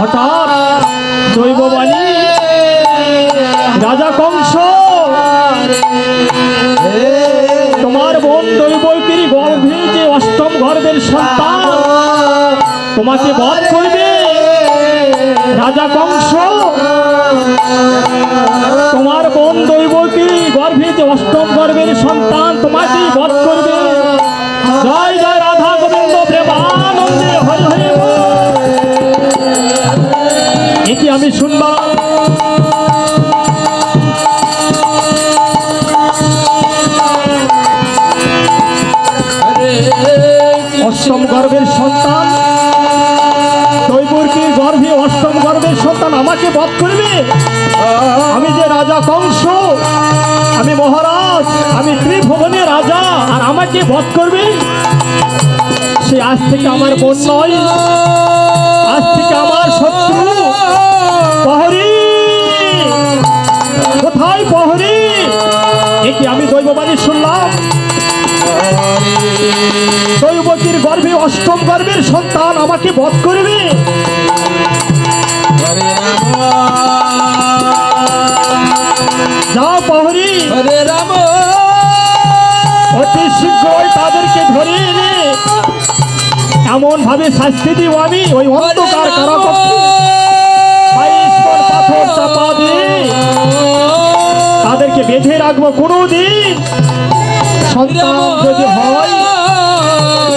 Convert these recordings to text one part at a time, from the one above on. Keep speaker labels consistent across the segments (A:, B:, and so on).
A: হঠাৎ দৈববাণী, রাজা কংস। তোমার বোন দৈবকির গর্ভে অষ্টম গর্ভের সন্তান, তোমাকে বধ করবে রাজা কংস। তোমার বোন দৈবকী গর্ভে যে অষ্টম গর্ভের সন্তান, তোমাকেই বধ করবে। জয় জয় রাধা গোবিন্দ, প্রেমানন্দে, হরি হরি শুনলাম অষ্টম গর্ভের সন্তান। দৈবর্কীর গর্ভে অষ্টম গর্ভের সন্তান আমাকে বধ করবে। আমি যে রাজা কংস, আমি মহারাজ, আমি ত্রিভুবনের রাজা, আর আমাকে বধ করবে? সে আজ থেকে আমার বোন নয়। আজ থেকে আমার শত্রু। প্রহরী! কোথায় প্রহরী? একে আমি দৈববাণী শুনলাম। দৈবতীর গর্ভে অষ্টম গর্ভের সন্তান আমাকে বধ করবে। যাও প্রহরী।
B: হরে রাম
A: অতি শীঘ্রই তাদেরকে ধরে এনে এমন ভাবে শাস্তি দিব আমি, ওই অন্ধকার পাথর তাদেরকে বেঁধে রাখব কোনোদিন। সন্তান যদি হয়,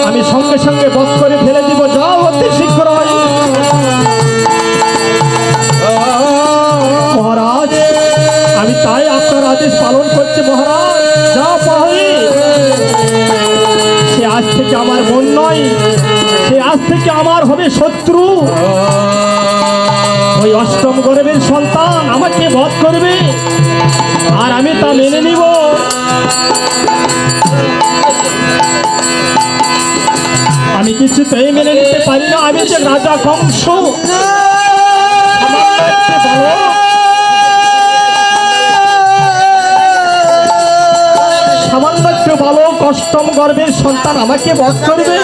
A: আমি সঙ্গে সঙ্গে বধ করে ফেলে দিব। যাও অতি শীঘ্রই। মহারাজ, আমি তাই আপনার আদেশ পালন করছি মহারাজ। যা পাহি সে আজ থেকে আমার মন নয়, সে আজ থেকে আমার হবে শত্রু। ওই অষ্টম গর্ভের সন্তান আমাকে বধ করবে। আর আমি তা মেনে নিব। আমি কিছুতেই মেনে নিতে পারি না। আমি যে রাজা কংস সামান্য বালক অষ্টম গর্বের সন্তান আমাকে বধ করবে?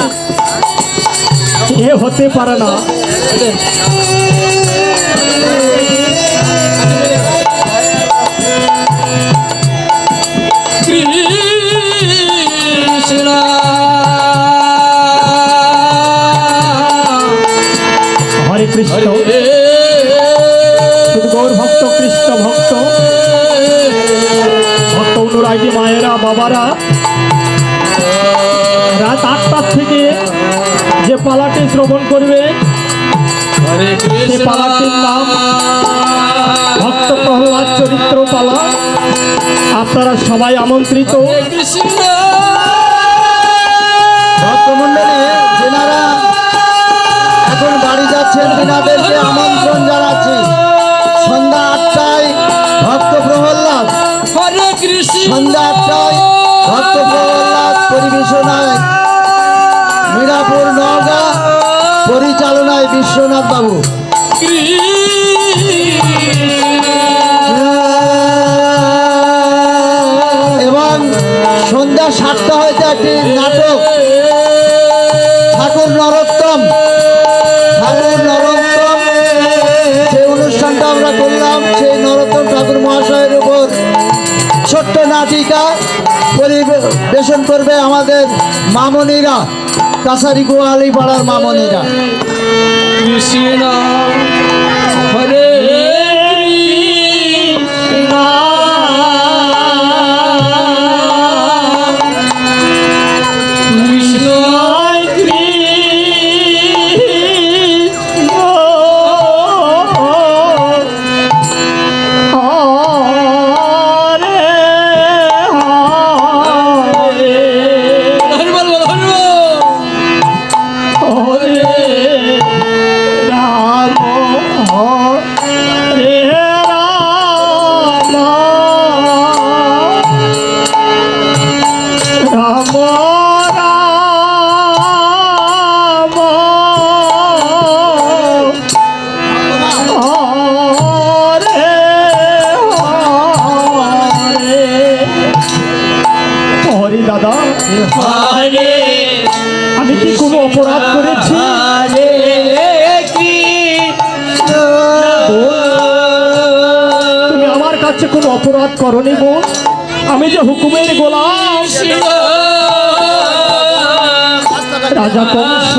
A: এ হতে পারে না।
B: কৃষ্ণ।
A: গৌর ভক্ত কৃষ্ণ ভক্ত। ভক্ত অনুরাগী মায়েরা বাবারা। রাত আটটার থেকে যে পালাটি শ্রবণ করবে সে পালাটির নাম ভক্ত প্রহ্লাদ চরিত্র পালা। আপনারা সবাই আমন্ত্রিত।
B: কৃষ্ণ।
C: যেনারা এখন বাড়ি যাচ্ছেন তেনাদেরকে আমন্ত্রণ জানাচ্ছি। সন্ধ্যা আটটায় ভক্ত প্রহ্লাদ।
B: হরে কৃষ্ণ।
C: সন্ধ্যা আটটায় ভক্ত প্রহ্লাদ পরিবেশনায়। মিরাপুর নওগাঁ পরিচালনায় বিশ্বনাথ বাবু। এবং সন্ধ্যা সাতটা হইতে একটি করবে আমাদের মামনিরা কাছারি গোয়ালি পাড়ার মামনিরা
B: তুমি
A: আমার কাছে কোনো অপরাধ করনি বোন আমি যে হুকুমের গোলাম রাজা কংস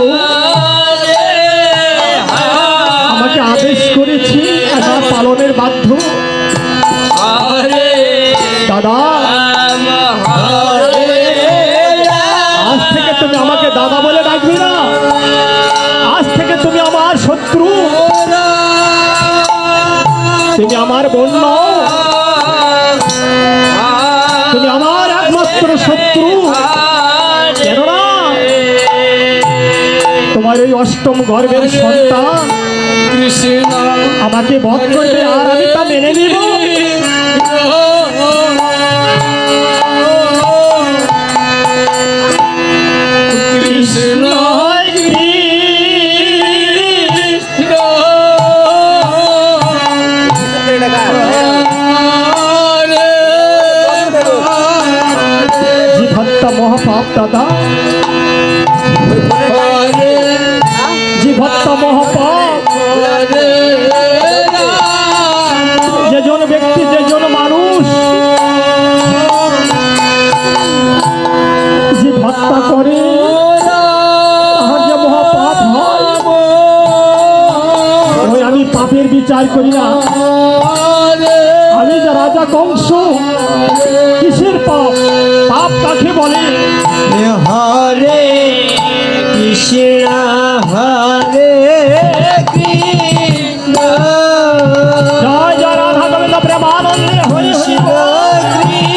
A: আমাকে আদেশ করেছি পালনের বাধ্য দাদা তুমি আমার বোন তুমি আমার একমাত্র শত্রু। কেননা তোমার এই অষ্টম গর্বের সন্তান আমাকে বধ করবে আর আমি তা মেনে নিব। দাদা প্রেমানন্দে হরি। হরে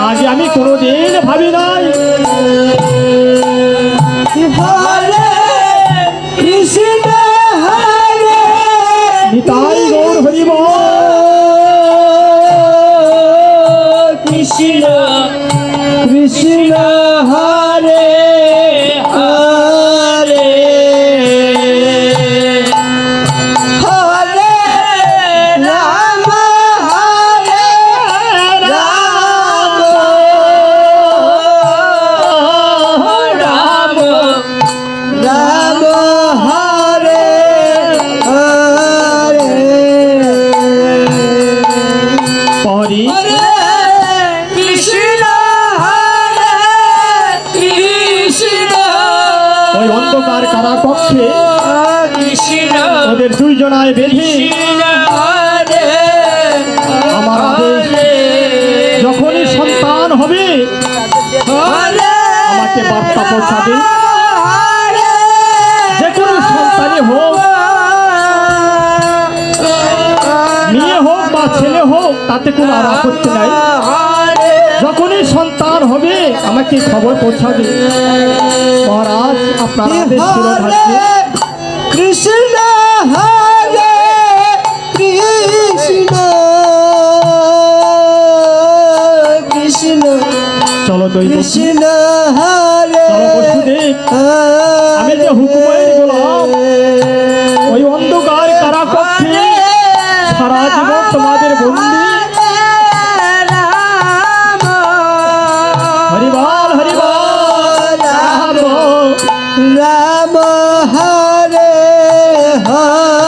A: আজ আমি কোনোদিন ভাবি নাই। পৌঁছাবে। যে কোনো সন্তানই হোক মেয়ে হোক বা ছেলে হোক তাতে কোনো আর আপত্তি নাই। যখনই সন্তান হবে আমাকে খবর পৌঁছাবে। মহারাজ আপনার আদেশ
C: কৃষ্ণ হরে কৃষ্ণ কৃষ্ণ
A: চলো
C: কৃষ্ণ হরে
A: আমি যে হুকুমের ওই অন্ধকার কারা কক্ষে সারা জীবন তোমাদের বন্দি। হরিবল হরিবল রাম
C: রাম, হরে হরে।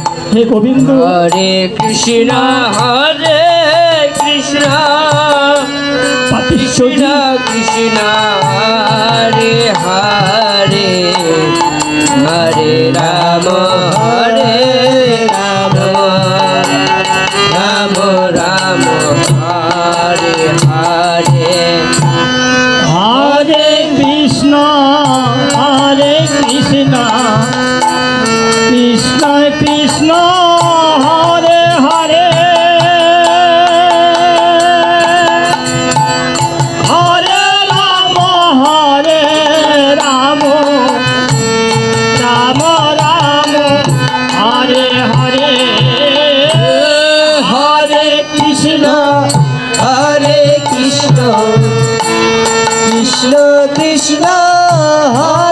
A: হে গোবিন্দ।
B: হরে কৃষ্ণ হরে কৃষ্ণ। কৃষ্ণ কৃষ্ণ।
A: কৃষ্ণ কৃষ্ণ হরে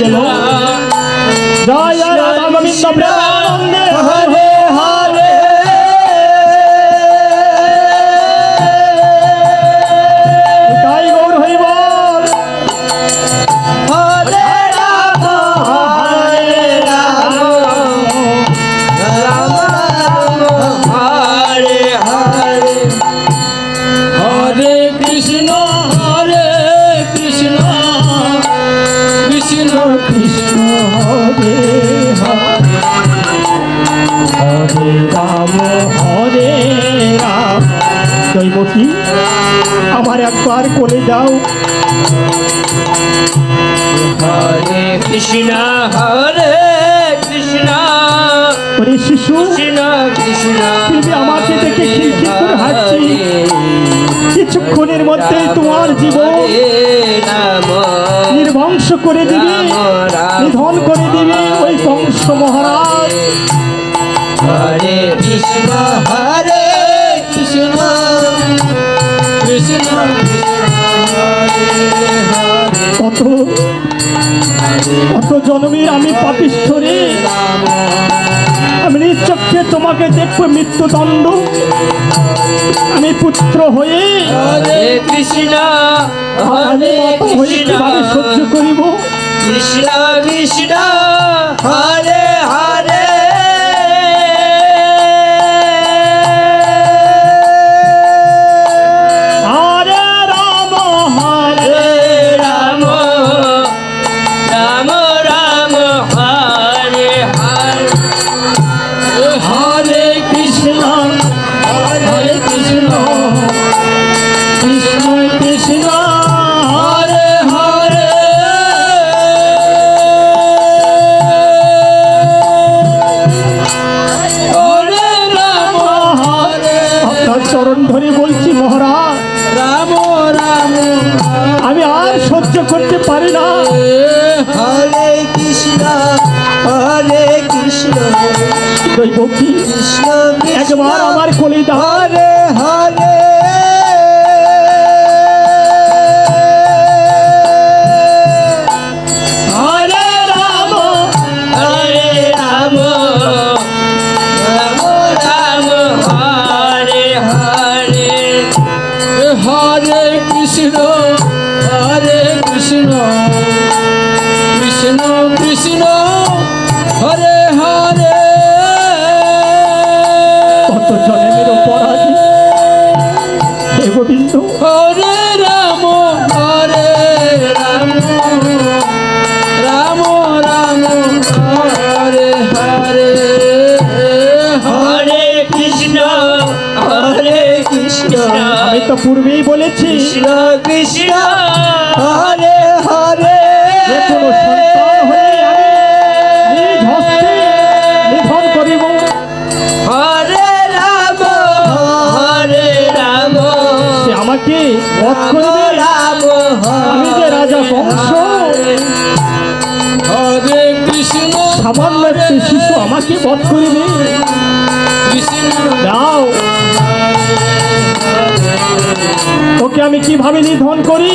A: যেন জয় রামবিন্দ প্রেম তোমার জীবন নির্বংশ করে দিবে, নিধন করে দিবে ওই কংস মহারাজ।
B: হরে
C: কৃষ্ণ হরে কৃষ্ণ
B: কৃষ্ণ কৃষ্ণ।
A: কত কত জন্মের আমি পাপিষ্ঠ আমি নিশ্চক্ষে তোমাকে দেখব মৃত্যুদণ্ড। আমি পুত্র হয়ে
B: কৃষ্ণ
A: হয়ে কীভাবে সহ্য করিব?
B: কৃষ্ণ কৃষ্ণ হরে হরে।
A: আর সহ্য করতে পারি না।
B: হরে কৃষ্ণ হরে কৃষ্ণ কৃষ্ণ।
A: একবার আমার কলিদা।
B: হরে হরে
D: কি?
A: আমি যে রাজা বংশ সামান্য একটি শিশু আমাকে বধ করিবে দাও। তোকে আমি কীভাবে নিধন করি?